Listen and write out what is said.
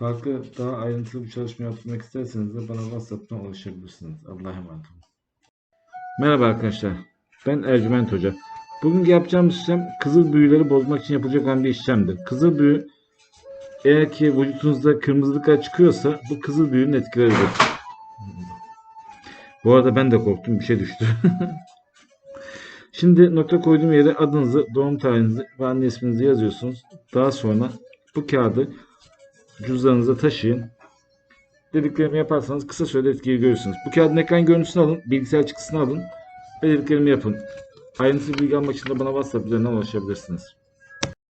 Farklı daha ayrıntılı bir çalışma yapmak isterseniz de bana WhatsApp'tan ulaşabilirsiniz. Allah'a emanet olun. Merhaba arkadaşlar. Ben Ercüment Hoca. Bugün yapacağımız işlem kızıl büyüleri bozmak için yapılacak olan bir işlemdir. Kızıl büyü eğer ki vücudunuzda kırmızılıklar çıkıyorsa bu kızıl büyünün etkileridir. Bu arada ben de korktum. Bir şey düştü. Şimdi nokta koyduğum yere adınızı, doğum tarihinizi ve anne isminizi yazıyorsunuz. Daha sonra bu kağıdı cüzdanınıza taşıyın. Dediklerimi yaparsanız kısa sürede etkiyi görürsünüz. Bu kağıdın ekran görüntüsünü alın, bilgisayar çıktısını alın ve dediklerimi yapın. Ayrıntılı bilgi almak için de bana WhatsApp üzerinden ulaşabilirsiniz.